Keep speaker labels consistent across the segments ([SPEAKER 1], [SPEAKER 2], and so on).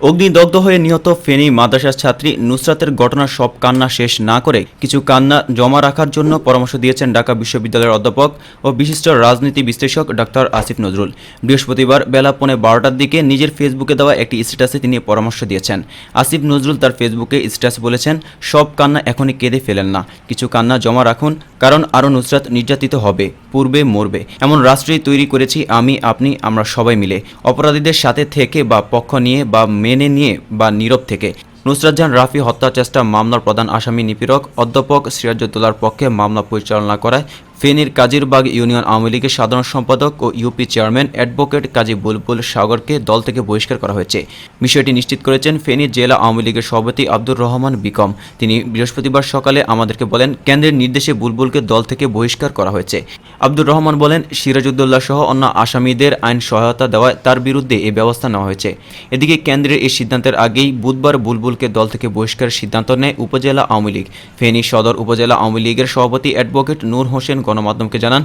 [SPEAKER 1] অগ্নিদগ্ধ হয়ে নিহত ফেনী মাদ্রাসার ছাত্রী নুসরাতের ঘটনার সব কান্না শেষ না করে কিছু কান্না জমা রাখার জন্য পরামর্শ দিয়েছেন ঢাকা বিশ্ববিদ্যালয়ের অধ্যাপক ও বিশিষ্ট রাজনীতি বিশ্লেষক ডাক্তার আসিফ নজরুল। বৃহস্পতিবার বেলা পৌনে বারোটার দিকে নিজের ফেসবুকে দেওয়া একটি স্ট্যাটাসে তিনি পরামর্শ দিয়েছেন। আসিফ নজরুল তার ফেসবুকে স্ট্যাটাস বলেছেন, সব কান্না এখনই কেঁদে ফেলেন না। কিছু কান্না জমা রাখুন কারণ আরও নুসরাত নির্যাতিত হবে, পূর্বে মরবে। এমন রাষ্ট্রই তৈরি করেছি আমি, আপনি, আমরা সবাই মিলে। অপরাধীদের সাথে থেকে বা পক্ষ নিয়ে বা মেনে নিয়ে বা নীরব থেকে। নুসরাত জাহান রাফি হত্যা চেষ্টা মামলার প্রধান আসামি নিপীড়ক, অধ্যাপক সিরাজউদ্দৌলার পক্ষে মামলা পরিচালনা করায় ফেনীর কাজিরবাগ ইউনিয়ন আওয়ামী লীগের সাধারণ সম্পাদক ও UP chairman advocate Kazi Bulbul সাগরকে দল থেকে বহিষ্কার করা হয়েছে। বিষয়টি নিশ্চিত করেছেন ফেনী জেলা আওয়ামী লীগের সভাপতি আব্দুর রহমান বিকম। তিনি বৃহস্পতিবার সকালে আমাদেরকে বলেন, কেন্দ্রের নির্দেশে বুলবুলকে দল থেকে বহিষ্কার করা হয়েছে। আব্দুর রহমান বলেন, সিরাজউদ্দৌলা সহ অন্য আসামিদের আইন সহায়তা দেওয়ায় তার বিরুদ্ধে এই ব্যবস্থা নেওয়া হয়েছে। এদিকে কেন্দ্রের এই সিদ্ধান্তের আগেই বুধবার বুলবুলকে দল থেকে বহিষ্কারের সিদ্ধান্ত নেয় উপজেলা আওয়ামী লীগ। ফেনী সদর উপজেলা আওয়ামী লীগের সভাপতি অ্যাডভোকেট নূর হোসেন গণমাধ্যমকে জানান,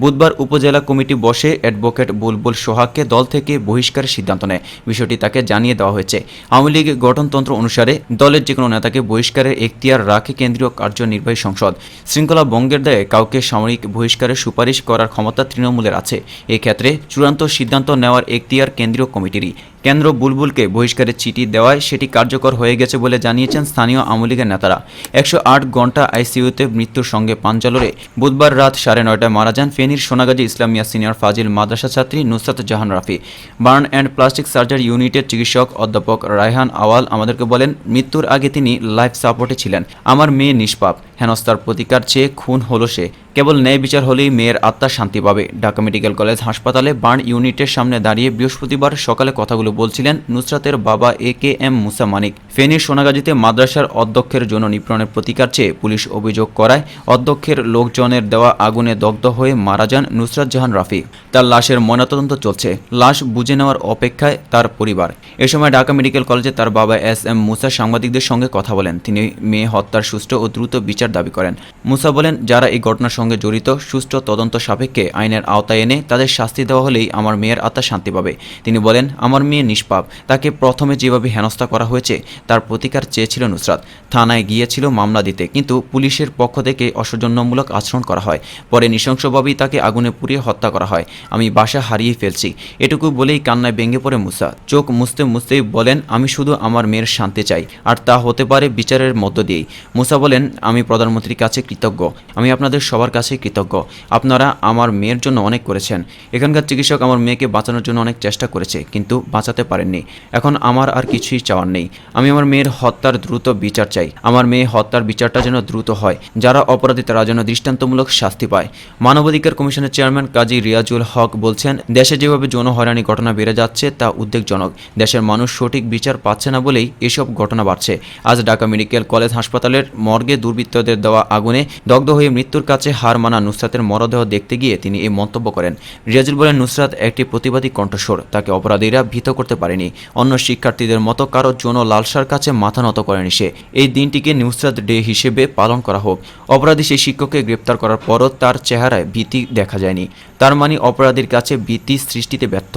[SPEAKER 1] বুধবার উপজেলা কমিটি বসে অ্যাডভোকেট বুলবুল সোহাগকে দল থেকে বহিষ্কারের সিদ্ধান্ত নেয়। বিষয়টি তাকে জানিয়ে দেওয়া হয়েছে। আওয়ামী লীগ গঠনতন্ত্র অনুসারে দলের যে কোনো নেতাকে বহিষ্কারের এখতিয়ার রাখে কেন্দ্রীয় কার্যনির্বাহী সংসদ। শৃঙ্খলা ভঙ্গের দায়ে কাউকে সামরিক বহিষ্কারের সুপারিশ করার ক্ষমতা তৃণমূলের আছে। এক্ষেত্রে চূড়ান্ত সিদ্ধান্ত নেওয়ার এখতিয়ার কেন্দ্রীয় কমিটিরই। কেন্দ্র বুলবুলকে বহিষ্কারের চিঠি দেওয়ায় সেটি কার্যকর হয়ে গেছে বলে জানিয়েছেন স্থানীয় আওয়ামী লীগের নেতারা। একশো আট ঘণ্টা আইসিইউতে মৃত্যুর সঙ্গে পাঞ্জালোরে বুধবার রাত সাড়ে নয়টায় মারা যান ফেনীর সোনাগাজী ইসলামিয়া সিনিয়র ফাজিল মাদ্রাসা ছাত্রী Nusrat Jahan Rafi. Burn and plastic surgery ইউনিটের চিকিৎসক অধ্যাপক রায়হান আওয়াল আমাদেরকে বলেন, মৃত্যুর আগে তিনি লাইফ সাপোর্টে ছিলেন। আমার মেয়ে নিষ্পাপ। হেনস্তার প্রতিকার চেয়ে খুন হলো সে। কেবল ন্যায় বিচার হলেই মেয়ের আত্মা শান্তি পাবে। ঢাকা মেডিকেল কলেজ হাসপাতালে বার্ন ইউনিটের সামনে দাঁড়িয়ে বৃহস্পতিবার সকালে কথাগুলো বলছিলেন নুসরাতের বাবা এ কে এম মুসা মানিক। ফেনীর সোনাগাজীতে মাদ্রাসার অধ্যক্ষের জন্য নিপীড়নের প্রতিকার চেয়ে পুলিশ অভিযোগ করায় অধ্যক্ষের লোকজনের দেওয়া আগুনে দগ্ধ হয়ে মারা যান নুসরাত জাহান রাফি। তার লাশের ময়নাতদন্ত চলছে। লাশ বুঝে নেওয়ার অপেক্ষায় তার পরিবার। এ সময় ঢাকা মেডিকেল কলেজে তার বাবা এস এম মুসা সাংবাদিকদের সঙ্গে কথা বলেন। তিনি মেয়ে হত্যার সুষ্ঠু ও দ্রুত বিচার দাবি করেন। মুসা বলেন, যারা এই ঘটনার সঙ্গে জড়িত সুষ্ঠু তদন্ত সাপেক্ষে আইনের আওতায় এনে তাদের শাস্তি দেওয়া হলেই আমার মেয়ের আত্মা শান্তি পাবে। তিনি বলেন, আমার মেয়ে নিষ্পাপ। তাকে প্রথমে যেভাবে হেনস্থা করা হয়েছে, তার প্রতিকার চেয়েছিল নুসরাত। থানায় গিয়েছিল মামলা দিতে, কিন্তু পুলিশের পক্ষ থেকে অসৌজন্যমূলক আচরণ করা হয়। পরে নৃশংসভাবেই তাকে আগুনে পুড়িয়ে হত্যা করা হয়। আমি বাসা হারিয়ে ফেলছি। এটুকু বলেই কান্নায় ভেঙে পড়ে মুসা। চোখ মুছতে মুছতেই বলেন, আমি শুধু আমার মেয়ের শান্তি চাই, আর তা হতে পারে বিচারের মধ্য দিয়েই। মুসা বলেন, আমি প্রধানমন্ত্রীর কাছে কৃতজ্ঞ। আমি আপনাদের সবার কাছে কৃতজ্ঞ। আপনারা আমার মেয়ের জন্য অনেক করেছেন। এখানকার চিকিৎসক আমার মেয়েকে বাঁচানোর জন্য অনেক চেষ্টা করেছে, কিন্তু বাঁচাতে পারেননি। এখন আমার আর কিছুই চাওয়ার নেই। আমি আমার মেয়ের হত্যার দ্রুত বিচার চাই। আমার মেয়ে হত্যার বিচারটা যেন দ্রুত হয়। যারা অপরাধী, তারা যেন দৃষ্টান্তমূলক শাস্তি পায়। মানবাধিকার কমিশনের চেয়ারম্যান কাজী রিয়াজুল হক বলছেন, দেশে যেভাবে যৌন হয়রানি ঘটনা বেড়ে যাচ্ছে, তা উদ্বেগজনক। দেশের মানুষ সঠিক বিচার পাচ্ছে না বলেই এসব ঘটনা বাড়ছে। আজ ঢাকা মেডিকেল কলেজ হাসপাতালের মর্গে দুর্বৃত্তদের দেওয়া আগুনে দগ্ধ হয়ে মৃত্যুর কাছে হার মানা নুসরাতের মরদেহ দেখতে গিয়ে তিনি এই মন্তব্য করেন। রিয়াজুল বলেন, নুসরাত একটি প্রতিবাদী কণ্ঠস্বর, তাকে অপরাধীরা ভীত করতে পারেনি। অন্য শিক্ষার্থীদের মতো কারও যৌন লালসার কাছে মাথা নত করেনি সে। এই দিনটিকে নুসরাত ডে হিসেবে পালন করা হোক। অপরাধী সেই শিক্ষককে গ্রেপ্তার করার পরও তার চেহারায় ভীতি দেখা যায়নি। তার মানে অপরাধীর কাছে ভীতি সৃষ্টিতে ব্যর্থ।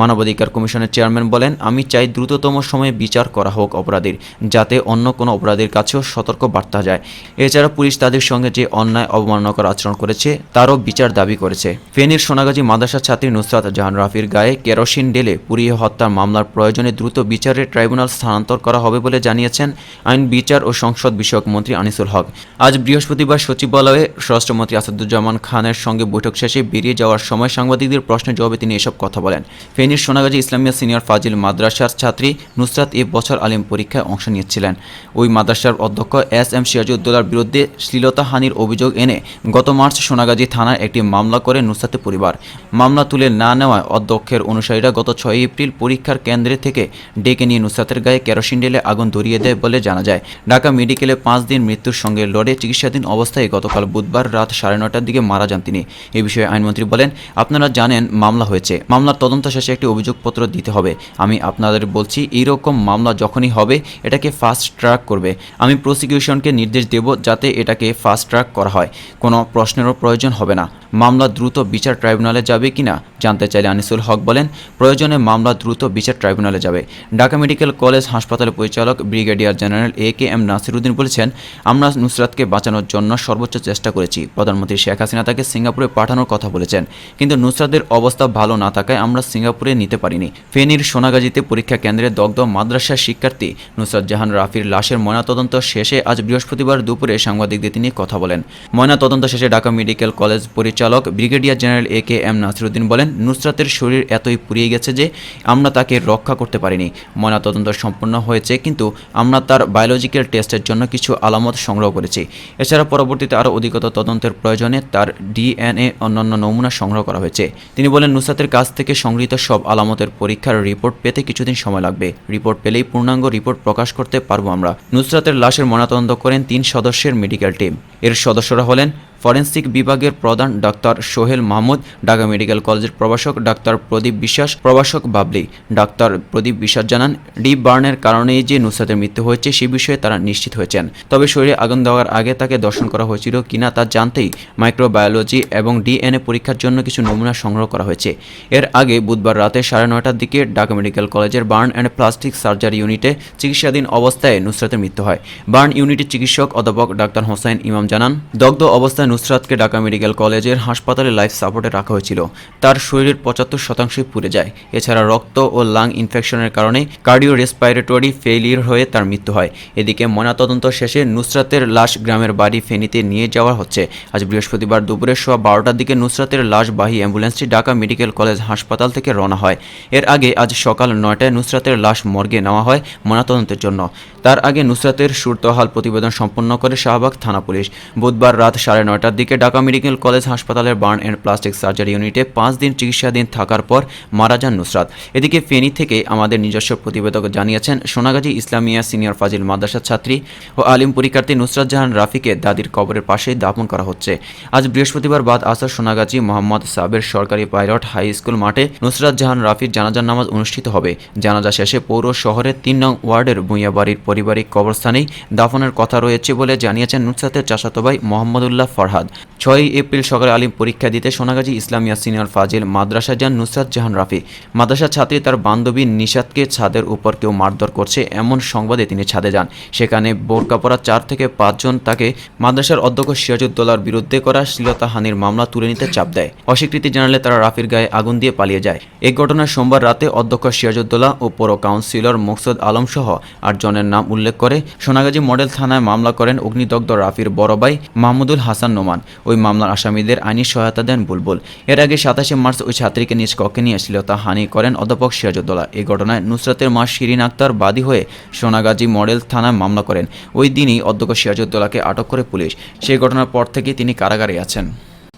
[SPEAKER 1] মানবাধিকার কমিশনের চেয়ারম্যান বলেন, আমি চাই দ্রুততম সময়ে বিচার করা হোক অপরাধীর, যাতে অন্য কোনো অপরাধীর কাছেও সতর্ক বার্তা যায়। এছাড়া পুলিশ তাদের সঙ্গে যে অন্যায় অবমাননাকর আচরণ করেছে, তারও বিচার দাবি করেছে। ফেনীর সোনাগাজী মাদ্রাসা ছাত্রী নুসরাত জাহান রাফির গায়ে কেরোসিন ঢেলে পুড়িয়ে হত্যার মামলার প্রয়োজনে দ্রুত বিচারের ট্রাইব্যুনাল স্থানান্তর করা হবে বলে জানিয়েছেন আইন, বিচার ও সংসদ বিষয়ক মন্ত্রী আনিসুল হক। আজ বৃহস্পতিবার সচিবালয়ে স্বরাষ্ট্রমন্ত্রী আসাদুজ্জামান খানের সঙ্গে বৈঠক শেষে বেরিয়ে যাওয়ার সময় সাংবাদিকদের প্রশ্নের জবাবে তিনি এসব কথা বলেন। ফেনীর সোনাগাজী ইসলামিয়া সিনিয়র ফাজিল মাদ্রাসার ছাত্রী নুসরাত এ বছর আলিম পরীক্ষায় অংশ নিয়েছিলেন। ওই মাদ্রাসার অধ্যক্ষ এস এম সিরাজউদ্দৌলার বিরুদ্ধে শ্লীলতাহানির অভিযোগ এনে গত মার্চ সোনাগাজী থানায় একটি মামলা করে নুসরাতের পরিবার। মামলা তুলে না নেওয়ায় অধ্যক্ষের অনুসারীরা গত ছয় এপ্রিল পরীক্ষার কেন্দ্রে থেকে ডেকে নিয়ে নুসরাতের গায়ে কেরোসিন ডেলে আগুন ধরিয়ে দেয় বলে জানা যায়। ঢাকা মেডিকেলে পাঁচ দিন মৃত্যুর সঙ্গে লড়ে চিকিৎসাধীন অবস্থায় গতকাল বুধবার রাত সাড়ে নটার দিকে মারা যান তিনি। এ বিষয়ে আইনমন্ত্রী বলেন, আপনারা জানেন মামলা হয়েছে। মামলার তদন্ত শেষে একটি অভিযোগপত্র দিতে হবে। আমি আপনাদের বলছি, এইরকম মামলা যখনই হবে, এটাকে ফাস্ট ট্র্যাক করবে। আমি প্রসিকিউশনকে নির্দেশ দেব যাতে এটাকে ফাস্ট ট্র্যাক করা হয়। কোনো প্রশ্নেরও প্রয়োজন হবে না। মামলা দ্রুত বিচার ট্রাইব্যুনালে যাবে কিনা, জানতে চাইলে আনিসুল হক বলেন, প্রয়োজনে মামলা দ্রুত বিচার ট্রাইব্যুনালে যাবে। ঢাকা মেডিকেল কলেজ হাসপাতালের পরিচালক brigadier general A K M Nasiruddin বলেছেন, আমরা নুসরাতকে বাঁচানোর জন্য সর্বোচ্চ চেষ্টা করেছি। প্রধানমন্ত্রী শেখ হাসিনা তাকে সিঙ্গাপুরে পাঠানোর কথা বলেছেন। কিন্তু নুসরাতের অবস্থা ভালো না থাকায় আমরা সিঙ্গাপুরে নিতে পারিনি। ফেনীর সোনাগাজীতে পরীক্ষা কেন্দ্রে দগ্ধ মাদ্রাসার শিক্ষার্থী নুসরাত জাহান রাফির লাশের ময়নাতদন্ত শেষে আজ বৃহস্পতিবার দুপুরে সাংবাদিকদের তিনি কথা বলেন। ময়নাতদন্ত শেষে ঢাকা মেডিকেল কলেজ পরিচালক brigadier general A K M Nasiruddin বলেন, নুসরাতের শরীর এতই পুড়িয়ে গেছে যে আমরা তাকে রক্ষা করতে পারিনি। ময়নাতদন্ত সম্পূর্ণ হয়েছে, কিন্তু আমরা তার বায়োলজিক্যাল টেস্টের জন্য কিছু আলামত সংগ্রহ করেছি। এছাড়া পরবর্তীতে আরও অধিকতর তদন্তের প্রয়োজনে তার ডিএনএ অন্যান্য নমুনা সংগ্রহ করা হয়েছে। তিনি বলেন, নুসরাতের কাছ থেকে সংগৃহীত সব আলামতের পরীক্ষার রিপোর্ট পেতে কিছুদিন সময় লাগবে। রিপোর্ট পেলেই পূর্ণাঙ্গ রিপোর্ট প্রকাশ করতে পারব আমরা। নুসরাতের লাশের ময়নাতদন্ত করেন তিন সদস্যের মেডিকেল টিম। এর সদস্যরা হলেন ফরেন্সিক বিভাগের প্রধান ডাক্তার সোহেল মাহমুদ, ঢাকা মেডিকেল কলেজের প্রভাষক ডাক্তার প্রদীপ বিশ্বাস, প্রভাষক বাবলি। ডাক্তার প্রদীপ বিশ্বাস জানান, ডিপ বার্নের কারণেই যে নুসরাতের মৃত্যু হয়েছে সে বিষয়ে তারা নিশ্চিত হয়েছেন। তবে শরীরে আগুন দেওয়ার আগে তাকে দর্শন করা হয়েছিল কিনা তা জানতেই মাইক্রোবায়োলজি এবং ডিএনএ পরীক্ষার জন্য কিছু নমুনা সংগ্রহ করা হয়েছে। এর আগে বুধবার রাতে সাড়ে নয়টার দিকে ঢাকা মেডিকেল কলেজের বার্ন অ্যান্ড প্লাস্টিক সার্জারি ইউনিটে চিকিৎসাধীন অবস্থায় নুসরাতের মৃত্যু হয়। বার্ন ইউনিটের চিকিৎসক অধ্যাপক ডাক্তার হোসেন ইমাম জানান, দগ্ধ অবস্থায় নুসরাতকে ঢাকা মেডিকেল কলেজের হাসপাতালে লাইফ সাপোর্টে রাখা হয়েছিল। তার শরীরের পঁচাত্তর শতাংশই পুড়ে যায়। এছাড়া রক্ত ও লাং ইনফেকশনের কারণে কার্ডিও রেসপাইরেটরি ফেইলিয়ার হয়ে তার মৃত্যু হয়। এদিকে ময়নাতদন্ত শেষে নুসরাতের লাশ গ্রামের বাড়ি ফেনীতে নিয়ে যাওয়া হচ্ছে। আজ বৃহস্পতিবার দুপুরে সোয়া বারোটার দিকে নুসরাতের লাশবাহী অ্যাম্বুলেন্সটি ঢাকা মেডিকেল কলেজ হাসপাতাল থেকে রওনা হয়। এর আগে আজ সকাল নয়টায় নুসরাতের লাশ মর্গে নেওয়া হয় ময়নাতদন্তের জন্য। তার আগে নুসরাতের সুরতহাল প্রতিবেদন সম্পন্ন করে শাহবাগ থানা পুলিশ। বুধবার রাত সাড়ে নয়টার দিকে ঢাকা মেডিকেল কলেজ হাসপাতালের বার্ন অ্যান্ড প্লাস্টিক সার্জারি ইউনিটে পাঁচ দিন চিকিৎসাধীন থাকার পর মারা যান নুসরাত। এদিকে ফেনী থেকে আমাদের নিজস্ব প্রতিবেদক জানিয়েছেন, সোনাগাজী ইসলামিয়া সিনিয়র ফাজিল মাদ্রাসার ছাত্রী ও আলিম পরীক্ষার্থী নুসরাত জাহান রাফিকে দাদির কবরের পাশেই দাপন করা হচ্ছে। আজ বৃহস্পতিবার বাদ আসর সোনাগাজী মোহাম্মদ সাবের সরকারি পাইলট হাই স্কুল মাঠে নুসরাত জাহান রাফির জানাজার নামাজ অনুষ্ঠিত হবে। জানাজা শেষে পৌর শহরের তিন নং ওয়ার্ডের ভূঁইয়াবাড়ির পারিবারিক কবরস্থানেই দাফনের কথা রয়েছে বলে জানিয়েছেন নুসরাতের চাচাতো ভাই মোহাম্মদুল্লাহ ফরহাদ। ছয়ই এপ্রিল সকালে আলিম পরীক্ষা দিতে সোনাগাজী ইসলামিয়া সিনিয়র ফাজিল মাদ্রাসা যান নুসরাত জাহান রাফি। মাদ্রাসা ছাত্রী তার বান্ধবী নিশাদকে ছাদের উপর কেউ মারধর করছে, এমন সংবাদে তিনি ছাদে যান। সেখানে বোরকা চার থেকে পাঁচজন তাকে মাদ্রাসার অধ্যক্ষ সিরাজউদ্দৌলার বিরুদ্ধে করা শ্লীলতাহানির মামলা তুলে নিতে চাপ দেয়। অস্বীকৃতি জানালে তারা রাফির গায়ে আগুন দিয়ে পালিয়ে যায়। এই ঘটনায় সোমবার রাতে অধ্যক্ষ সিরাজউদ্দৌলা ও পৌর কাউন্সিলর মোকসুদ আলম সহ আটজনের নাম উল্লেখ করে সোনাগাজী মডেল থানায় মামলা করেন অগ্নিদগ্ধ রাফির বড় ভাই মাহমুদুল হাসান নোমান ওই মামলার আসামিদের আইনি সহায়তা দেন বুলবুল। এর আগে সাতাশে মার্চ ওই ছাত্রীকে নিজ কক্ষে নিয়ে শ্লীলতা হানি করেন অধ্যাপক সিরাজউদ্দৌলা। এই ঘটনায় নুসরাতের মা শিরিন আক্তার বাদী হয়ে সোনাগাজী মডেল থানায় মামলা করেন। ওই দিনই অধ্যক্ষ সিরাজউদ্দৌলাকে আটক করে পুলিশ। সেই ঘটনার পর থেকে তিনি কারাগারে আছেন।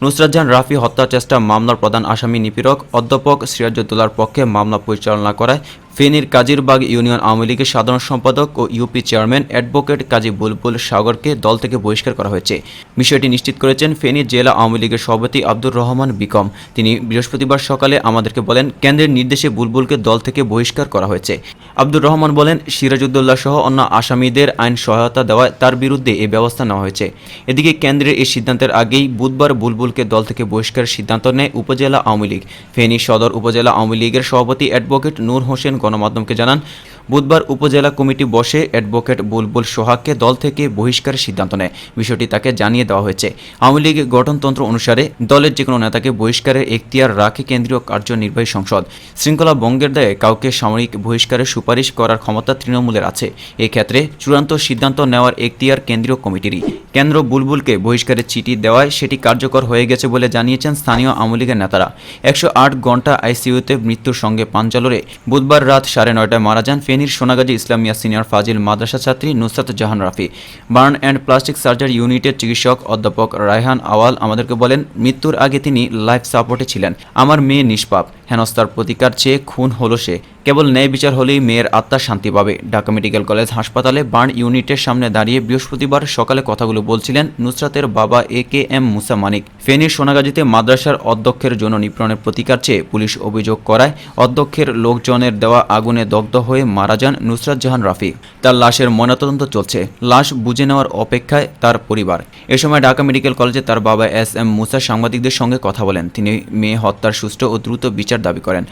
[SPEAKER 1] নুসরাত জাহান রাফি হত্যা চেষ্টা মামলার প্রধান আসামি নিপীড়ক, অধ্যাপক সিরাজউদ্দৌলার পক্ষে মামলা পরিচালনা করায় ফেনীর কাজিরবাগ ইউনিয়ন আওয়ামী লীগের সাধারণ সম্পাদক ও UP chairman advocate Kazi Bulbul সাগরকে দল থেকে বহিষ্কার করা হয়েছে। বিষয়টি নিশ্চিত করেছেন ফেনী জেলা আওয়ামী লীগের সভাপতি আব্দুর রহমান বিকম। তিনি বৃহস্পতিবার সকালে আমাদেরকে বলেন, কেন্দ্রের নির্দেশে বুলবুলকে দল থেকে বহিষ্কার করা হয়েছে। আব্দুর রহমান বলেন সিরাজউদ্দৌল্লা সহ অন্য আসামিদের আইন সহায়তা দেওয়ায় তার বিরুদ্ধে এই ব্যবস্থা নেওয়া হয়েছে। এদিকে কেন্দ্রের এই সিদ্ধান্তের আগেই বুধবার বুলবুলকে দল থেকে বহিষ্কারের সিদ্ধান্ত নেয় উপজেলা আওয়ামী লীগ। ফেনী সদর উপজেলা আওয়ামী লীগের সভাপতি অ্যাডভোকেট নূর হোসেন গণমাধ্যমকে জানান। বুধবার উপজেলা কমিটি বসে অ্যাডভোকেট বুলবুল সোহাগকে দল থেকে বহিষ্কারের সিদ্ধান্ত নেয়। বিষয়টি তাকে জানিয়ে দেওয়া হয়েছে। আওয়ামী লীগ গঠনতন্ত্র অনুসারে দলের যে কোনো নেতাকে বহিষ্কারের এখতিয়ার রাখে কেন্দ্রীয় কার্যনির্বাহী সংসদ। শৃঙ্খলা ভঙ্গের দায়ে কাউকে সাময়িক বহিষ্কারের সুপারিশ করার ক্ষমতা তৃণমূলের আছে। এক্ষেত্রে চূড়ান্ত সিদ্ধান্ত নেওয়ার এখতিয়ার কেন্দ্রীয় কমিটিরই। কেন্দ্র বুলবুলকে বহিষ্কারের চিঠি দেওয়ায় সেটি কার্যকর হয়ে গেছে বলে জানিয়েছেন স্থানীয় আওয়ামী লীগের নেতারা। একশো আট ঘণ্টা আইসিইউতে মৃত্যুর সঙ্গে পাঞ্জালোরে বুধবার রাত সাড়ে নয়টায় মারা যান ফেনীর সোনাগাজী ইসলামিয়া সিনিয়র ফাজিল মাদ্রাসা ছাত্রী Nusrat Jahan Rafi. Burn and plastic surgery ইউনিটের চিকিৎসক অধ্যাপক রায়হান আওয়াল আমাদেরকে বলেন, মৃত্যুর আগে তিনি লাইফ সাপোর্টে ছিলেন। আমার মেয়ে নিষ্পাপ। হেনস্তার প্রতিকার চেয়ে খুন হলো সে। কেবল ন্যায় বিচার হলেই মেয়ের আত্মা শান্তি পাবে। ঢাকা মেডিকেল কলেজ হাসপাতালে বার্ন ইউনিটের সামনে দাঁড়িয়ে বৃহস্পতিবার সকালে কথাগুলো বলছিলেন নুসরাতের বাবা এ কে এম মুসা মানিক। ফেনীর সোনাগাজীতে মাদ্রাসার অধ্যক্ষের জন্য নিপীড়নের প্রতিকার চেয়ে পুলিশ অভিযোগ করায় অধ্যক্ষের লোকজনের দেওয়া আগুনে দগ্ধ হয়ে মারা যান নুসরাত জাহান রাফি। তার লাশের ময়নাতদন্ত চলছে। লাশ বুঝে নেওয়ার অপেক্ষায় তার পরিবার। এ সময় ঢাকা মেডিকেল কলেজে তার বাবা এস এম মুসা সাংবাদিকদের সঙ্গে কথা বলেন। তিনি মেয়ে হত্যার সুষ্ঠু ও দ্রুত বিচার দাবি করেন।